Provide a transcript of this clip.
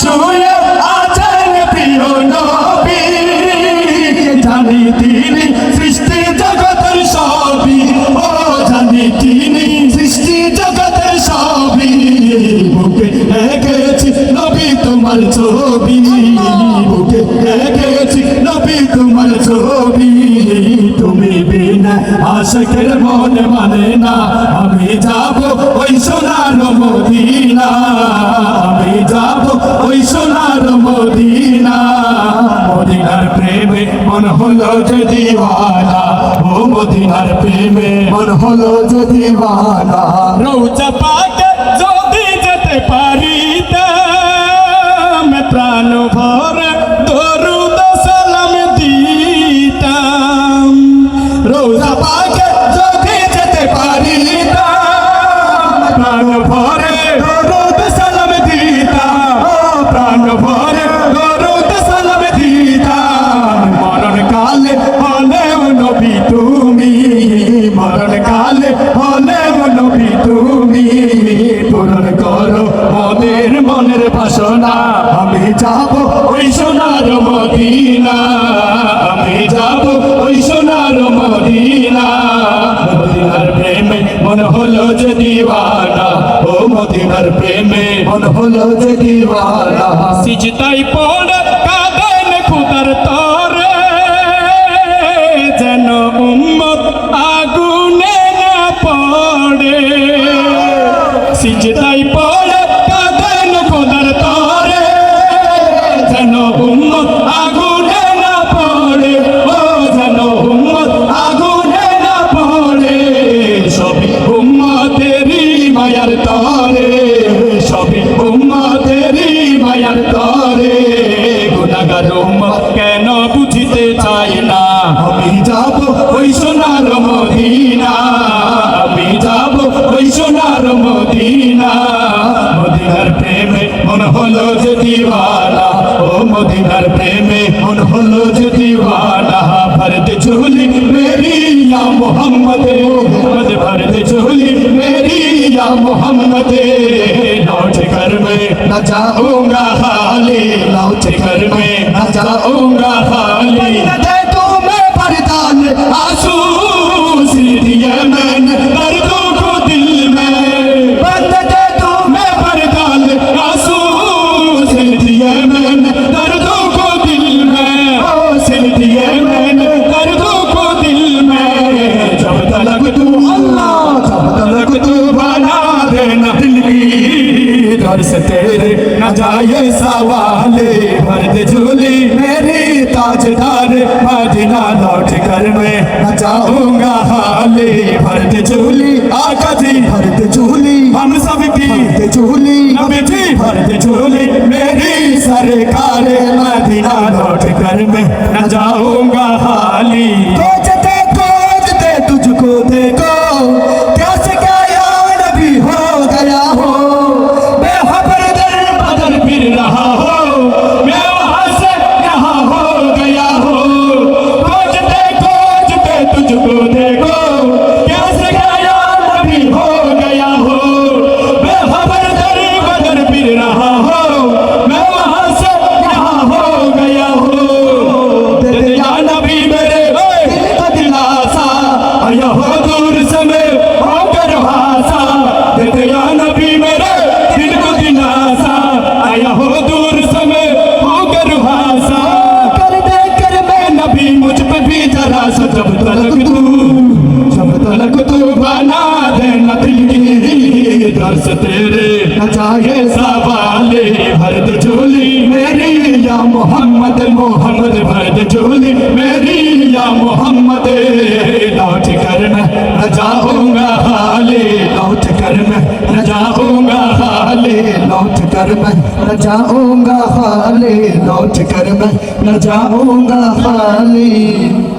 শুয়ে আছেন প্রিয় নবী। জানি তিনি সৃষ্টি জগতের সবই। ও জানি তিনি সৃষ্টি জগতের সবই। বুকে এঁকেছি নবী তোমার ছবি। বুকে এঁকেছি নবী তোমার ছবি। তুমি বিনা আশকের মন মানে না। ওই সোনার মদিনা, আমি যাব ওই সোনার মদিনা। মদিনার প্রেমে মন হলো যে দিওয়ানা, ও মদিনার প্রেমে মন হলো যে দিওয়ানা। রৌচা পাকে যদি যেতে পারিতাম প্রাণ ভরে দরুদ সালাম দিতাম। রোজা পাকে হলেও নবী, তুমি পূরণ করো মনের মনের বাসনা। আমি যাব ওই সোনার মদিনা, আমি যাব ওই সোনার মদিনা। মদিনার প্রেমে মন হলো যে দিওয়ানা, ও মদিনার প্রেমে মন হলো যে দিওয়ানা। সিজতাই পড়ে কাঁদেন খুদার তরে মদিনা মদিনার প্রেমে মন হলো যে দিওয়ানা ও মদিনার প্রেমে মন হলো যে দিওয়ানা ভরত ঝুলি মেরি या मोहम्मद मोहम्मद भरत झोली मेरी या मोहम्मद लौट कर मैं न जाऊंगा खाली लौट कर मैं न जाऊंगा खाली दे तो मैं बरदान आंसू अल्लाह से तेरे न जाए सवाले भरत झूली मेरी ताजदार मदीना लौट कर मैं न जाऊँगा हाले भरत झूली आका जी भरत झूली हम सब की भरत झूली नबी जी भरत झूली मेरी सरकार मदीना लौट कर मैं न जाऊँगा हाली खोजते की दर से तेरे न जाए सवाले भरत झोली मेरी या मोहम्मद मोहम्मद भरत झोली मेरी या मोहम्मद लौट कर मैं न जाऊंगा हाले लौट कर मैं न जाऊंगा हाले लौट कर मैं न जाऊंगा हाले लौट कर मैं न जाऊंगा हाले